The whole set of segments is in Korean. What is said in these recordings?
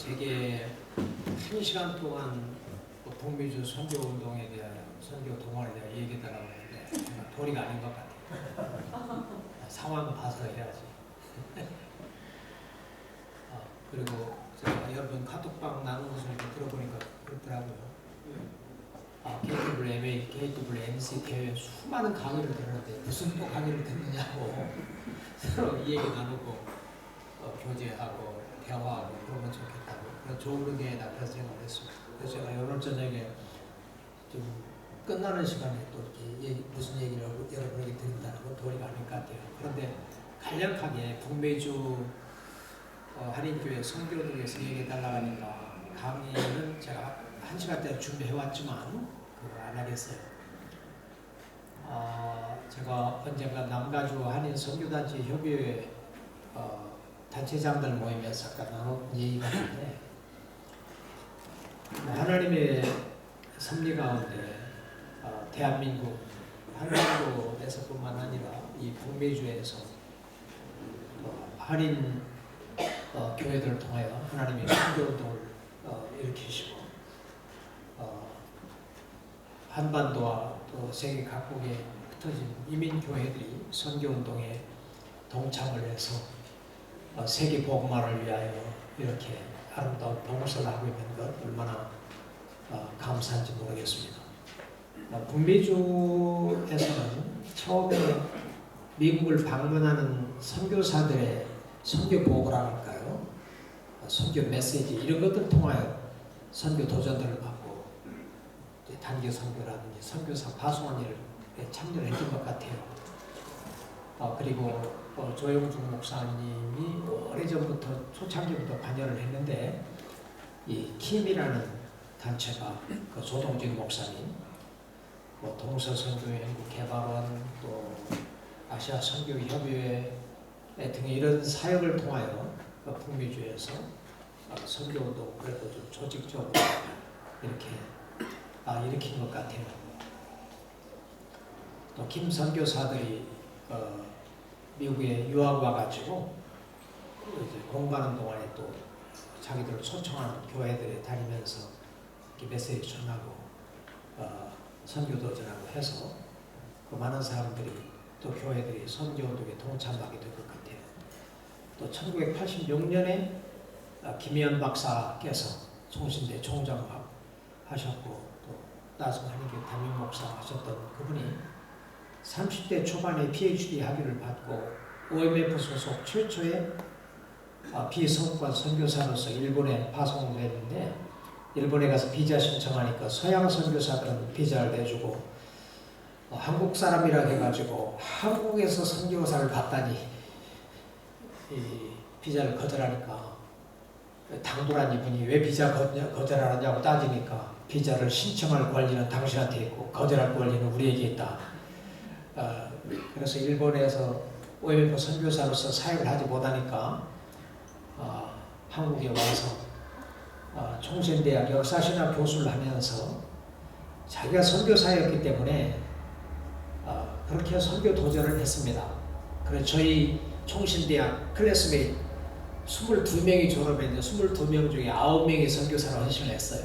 제게 한 시간 동안 뭐 북미주 선교 운동에 대한 선교 동원에 대한 얘기해달라고 하는데 정말 도리가 아닌 것 같아요. 상황 봐서 해야지. 아, 그리고 제가 여러분 카톡방 나눈 것을 들어보니까 그렇더라고요. 아, KWMA, KWMC 대회 수많은 강의를 들었는데 무슨 또 강의를 듣느냐고 서로 이 얘기 나누고 어, 교제하고 대화하고 그러면 좋은 의미에다 그런 생각을 했습니다. 그래서 제가 오늘 저녁에 좀 끝나는 시간에 또 얘기, 무슨 얘기를 여러분에게 드린다는 건 도리가 아닐 것 같아요. 그런데 간략하게 북매주 어, 한인교회 성교동에서 얘기해달라고 하니까 강의는 제가 한 시간대 준비해왔지만 안 하겠어요. 어, 제가 언젠가 남가주 한인 선교단체 협의회 어, 단체장들 모임에서 아까 나눈 얘기가 있는데 뭐 하나님의 섭리 가운데 어, 대한민국 한국에서뿐만 아니라 이 북미주에서 어, 한인 어, 교회들을 통하여 하나님의 선교운동을 어, 일으키시고 어, 한반도와 또 세계 각국에 흩어진 이민 교회들이 선교 운동에 동참을 해서 어, 세계 복음화를 위하여 이렇게 아름다운 봉사를 하고 있는 것 얼마나 어, 감사한지 모르겠습니다. 어, 북미주에서는 처음에 미국을 방문하는 선교사들의 선교 보고라 할까요? 어, 선교 메시지 이런 것들 통하여 선교 도전들을 받고 단기 선교라든지 선교사 파송한 일에 참여를 했던 것 같아요. 어, 그리고 어, 조영중 목사님이 오래전부터 초창기부터 관여를 했는데 이 킴이라는 단체가 그 조동진 목사님, 뭐 동서 선교연구 개발원 또 아시아 선교 협의회 등의 이런 사역을 통하여 그 북미주에서 어, 선교도 그래도 좀 조직적으로 이렇게 아, 일으킨 것 같아요. 또 김 선교사들이 어, 미국에 유학 와가지고 공부하는 동안에 또 자기들 초청하는 교회들에 다니면서 메시지 전하고 어, 선교도 전하고 해서 그 많은 사람들이 또 교회들이 선교운동에 동참하게 될 것 같아요. 또 1986년에 어, 김희연 박사께서 총신대 총장 하셨고 또 나성 한인교 담임 목사 하셨던 그분이 30대 초반에 PhD 학위를 받고 OMF 소속 최초의 아, 비성과 선교사로서 일본에 파송됐는데 일본에 가서 비자 신청하니까 서양 선교사들은 비자를 내주고 어, 한국 사람이라 해가지고 한국에서 선교사를 받다니 이 비자를 거절하니까 당돌한 이분이 왜 비자 거절- 거절하느냐고 따지니까 비자를 신청할 권리는 당신한테 있고 거절할 권리는 우리에게 있다. 어, 그래서 일본에서 OMF 선교사로서 사역을 하지 못하니까 어, 한국에 와서 어, 총신대학 역사신학 교수를 하면서 자기가 선교사였기 때문에 어, 그렇게 선교 도전을 했습니다. 그래서 저희 총신대학 클래스메이트 22명이 졸업했는데 22명 중에 9명이 선교사로 헌신을 했어요.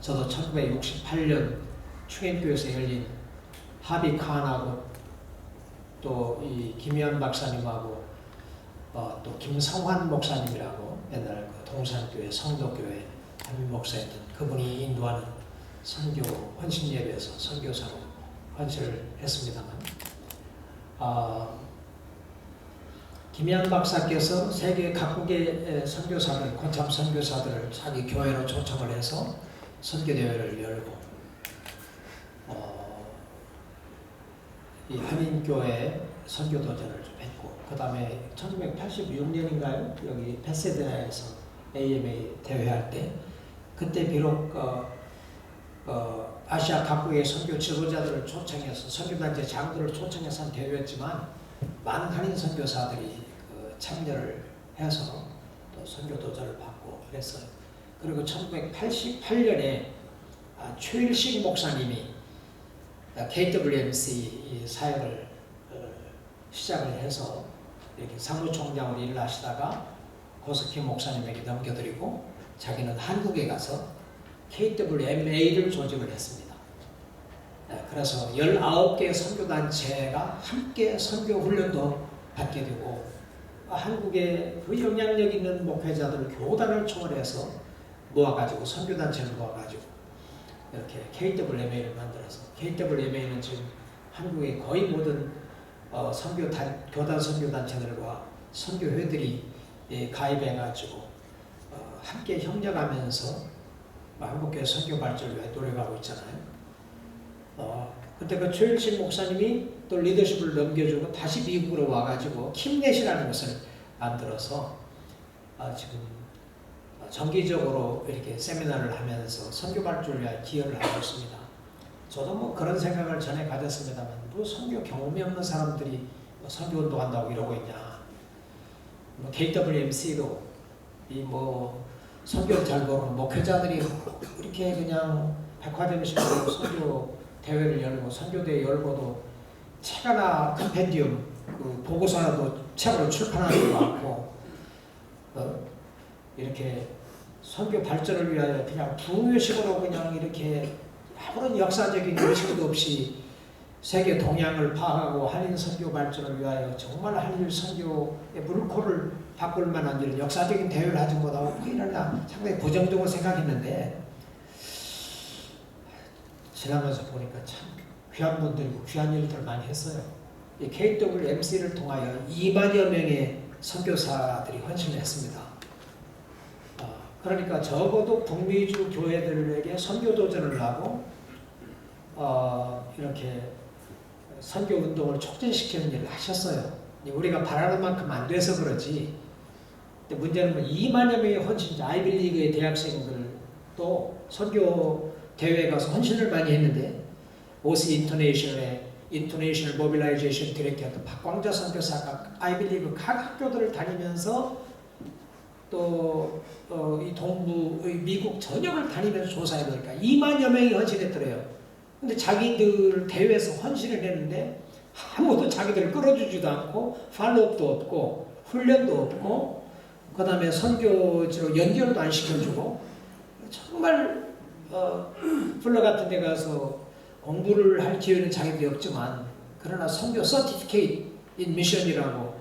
저도 1968년 충행교에서 열린 하비 칸하고 또 이 김현 박사님하고 어, 또 김성환 목사님이라고 옛날 그 동산교회 성도교회 담임 목사였던 그분이 인도하는 선교 헌신 예배에서 선교사로 헌신을 했습니다만 어, 김현 박사께서 세계 각국의 선교사들, 고참 선교사들을 자기 교회로 초청을 해서 선교 대회를 열고 이 한인교회 선교 도전을 좀 했고 그 다음에 1986년인가요? 여기 페세데나에서 AMA 대회할 때 그때 비록 어, 어, 아시아 각국의 선교 지도자들을 초청해서 선교단체 장들을 초청해서 한 대회였지만 많은 한인 선교사들이 그 참여를 해서 또 선교 도전을 받고 그랬어요. 그리고 1988년에 아, 최일식 목사님이 KWMC 이 사역을 어, 시작을 해서 이렇게 사무총장으로 일을 하시다가 고석희 목사님에게 넘겨드리고 자기는 한국에 가서 KWMA를 조직을 했습니다. 네, 그래서 19개 선교단체가 함께 선교 훈련도 받게 되고 한국의 그 영향력 있는 목회자들 교단을 초월해서 모아가지고 선교단체를 모아가지고 이렇게 KWMA를 만들어서 KWMA는 지금 한국의 거의 모든 어, 선교 단, 교단 선교 단체들과 선교회들이 예, 가입해가지고 어, 함께 협력하면서 한국교회 선교 발전을 위해 노력하고 있잖아요. 어, 그때 그 최일신 목사님이 또 리더십을 넘겨주고 다시 미국으로 와가지고 킴넷이라는 것을 만들어서 아, 지금 정기적으로 이렇게 세미나를 하면서 선교 발전을 위해 기여를 하고 있습니다. 저도 뭐 그런 생각을 전에 가졌습니다만 뭐 선교 경험이 없는 사람들이 뭐 선교 운동한다고 이러고 있냐. 뭐 KWMC도 이 뭐 선교 잘 모르는 목회자들이 이렇게 그냥 백화점식으로 선교 대회를 열고 선교대 열고도 책 하나 컴펜디움 그 보고서라도 책으로 출판하는 거 많고 어, 이렇게 선교 발전을 위하여 그냥 붕유식으로 그냥 이렇게 아무런 역사적인 의식도 없이 세계 동향을 파악하고 한인 선교 발전을 위하여 정말 한일 선교의 물꼬를 바꿀 만한 이런 역사적인 대회를 하지 못하고 뭐 이러나 상당히 부정적으로 생각했는데 지나면서 보니까 참 귀한 분들이고 귀한 일들 많이 했어요. 이 KWMC를 통하여 2만여 명의 선교사들이 헌신했습니다. 어, 그러니까 적어도 북미주 교회들에게 선교 도전을 하고 어, 이렇게 선교 운동을 촉진시키는 일을 하셨어요. 우리가 바라는 만큼 안 돼서 그러지. 근데 문제는 뭐 2만여 명의 헌신자, 아이빌리그의 대학생들도 선교 대회에 가서 헌신을 많이 했는데 오스 인터내셔널의 인터내셔널 모빌라이제이션 디렉터였던 박광자 선교사가 아이빌리그 각 학교들을 다니면서 또 어, 이 동부 의 미국 전역을 다니면서 조사해 보니까 2만여 명이 헌신했더래요. 근데 자기들 대회에서 헌신을 했는데 아무도 자기들을 끌어주지도 않고 팔로업도 없고 훈련도 없고 그 다음에 선교지로 연결도 안 시켜주고 정말 어, 플러 같은 데 가서 공부를 할 기회는 자기들이 없지만 그러나 선교 서티피케이트 인 미션이라고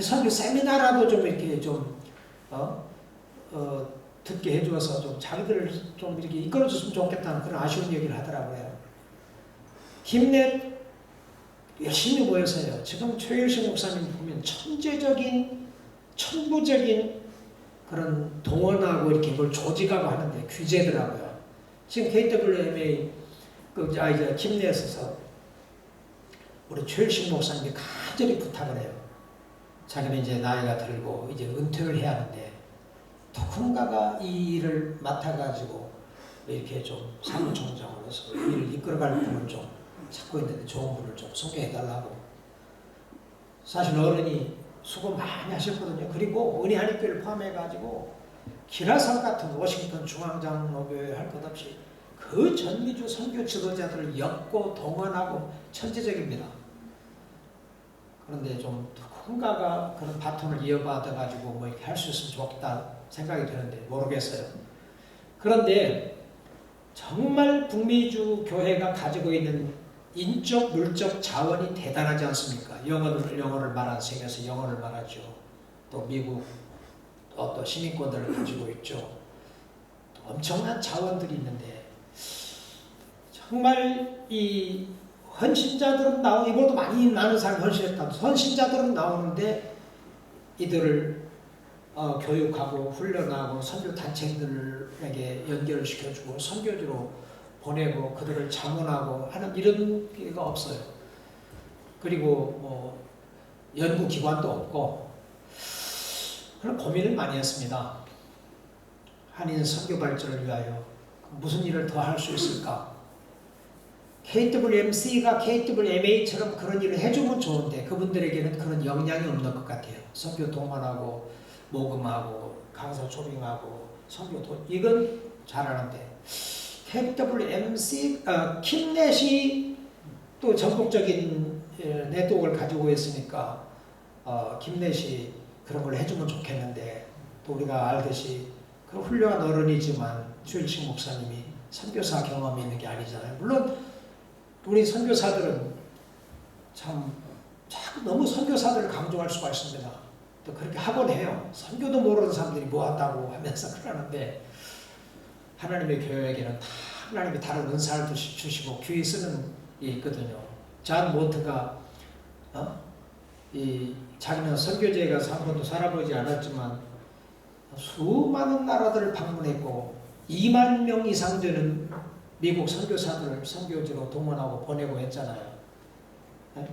선교 세미나라도 좀 이렇게 좀 어, 어, 듣게 해줘서 좀 자기들을 좀 이렇게 이끌어줬으면 좋겠다는 그런 아쉬운 얘기를 하더라고요. 힘내 열심히 모여서요. 지금 최일신 목사님 보면 천재적인 천부적인 그런 동원하고 이렇게 뭘 조직하고 하는데 규제더라고요. 지금 KWMA 그 아, 이제 김내에서 우리 최일신 목사님이 간절히 부탁을 해요. 자기는 이제 나이가 들고 이제 은퇴를 해야 하는데 누군가가 이 일을 맡아가지고 이렇게 좀 사무총장으로서 일을 이끌어갈 분을 좀 찾고 있는데 좋은 분을 좀 소개해달라고. 사실 어른이 수고 많이 하셨거든요. 그리고 은혜 한입교를 포함해가지고 기라성 같은 워싱턴 중앙장로교회 할 것 없이 그 전미주 선교 지도자들을 엮고 동원하고 천재적입니다. 그런데 좀 누군가가 그런 바톤을 이어받아 가지고 뭐 이렇게 할 수 있으면 좋겠다 생각이 드는데 모르겠어요. 그런데 정말 북미주 교회가 가지고 있는 인적 물적 자원이 대단하지 않습니까? 영어를 영어를 말하는 세계에서 영어를 말하죠. 또 미국 또, 또 시민권들을 가지고 있죠. 또 엄청난 자원들이 있는데 정말 이 헌신자들은 나오 이번도 많이 많은 사람이 헌신했다. 헌신자들은 나오는데 이들을 어, 교육하고 훈련하고 선교 단체들에게 연결을 시켜주고 선교지로 보내고 그들을 자문하고 하는 이런 게가 없어요. 그리고 뭐 연구 기관도 없고 그런 고민을 많이 했습니다. 한인 선교 발전을 위하여 무슨 일을 더 할 수 있을까? KWMC가 KWMA처럼 그런 일을 해주면 좋은데 그분들에게는 그런 영향이 없는 것 같아요. 선교 동원하고 모금하고 강사 초빙하고 선교 도 이건 잘하는데 KWMC 어, 킴넷이 또 전국적인 예, 네트워크를 가지고 있으니까 어, 김내시 그런 걸 해주면 좋겠는데 또 우리가 알듯이 그 훌륭한 어른이지만 주일식 목사님이 선교사 경험이 있는 게 아니잖아요. 물론 우리 선교사들은 참 자꾸 너무 선교사들을 강조할 수가 있습니다. 또 그렇게 하곤 해요. 선교도 모르는 사람들이 뭐 한다고 하면서 그러는데 하나님의 교회에게는 다 하나님이 다른 은사를 주시- 주시고 귀에 쓰는 게 있거든요. 잔 모트가 어? 이 자기는 선교지에 가서 한 번도 살아보지 않았지만 수많은 나라들을 방문했고 2만 명 이상 되는 미국 선교사들을 선교지로 동원하고 보내고 했잖아요. 네?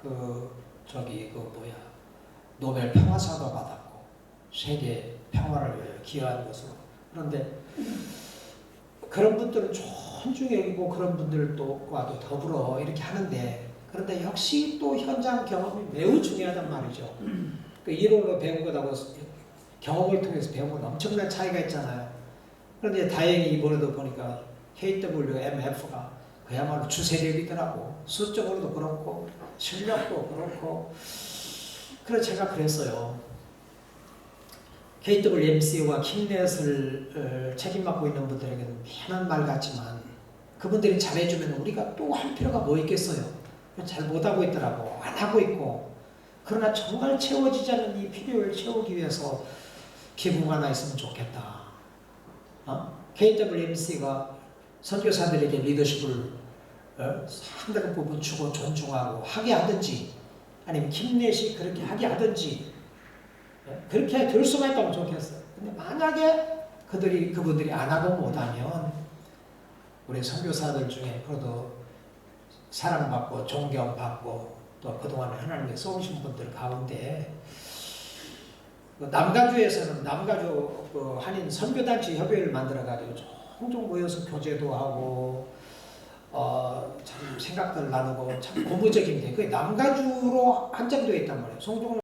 그 저기 그 뭐야 노벨 평화상도 받았고 세계 평화를 위해 기여한 것으로 그런데 그런 분들은 존중해 여기고 그런 분들과도 더불어 이렇게 하는데 그런데 역시 또 현장 경험이 매우 중요하단 말이죠. 그 이론으로 배운 것하고 경험을 통해서 배운 건 엄청난 차이가 있잖아요. 그런데 다행히 이번에도 보니까 KWMF가 그야말로 주세력이더라고. 수적으로도 그렇고 실력도 그렇고. 그래서 제가 그랬어요. KWMC와 킴넷을 어, 책임 맡고 있는 분들에게는 미안한 말 같지만 그분들이 잘해주면 우리가 또 할 필요가 뭐 있겠어요. 잘 못하고 있더라고. 안 하고 있고. 그러나 정말 채워지지 않는 이 필요를 채우기 위해서 기부가 하나 있으면 좋겠다. 어? KWMC가 선교사들에게 리더십을 어? 상당한 부분 주고 존중하고 하게 하든지 아니면 김넷이 그렇게 하게 하든지 예? 그렇게 될 수만 있다면 좋겠어요. 근데 만약에 그들이 그분들이 안 하고 못하면 우리 선교사들 중에 그래도 사랑받고 존경받고 또 그동안 하나님의 쏘신 분들 가운데 그 남가주에서는 남가주 그 한인 선교단체 협의회를 만들어가지고 종종 모여서 교제도 하고 어, 참 생각들 나누고 참 고무적인데 그게 남가주로 한정되어 있단 말이에요. 송종을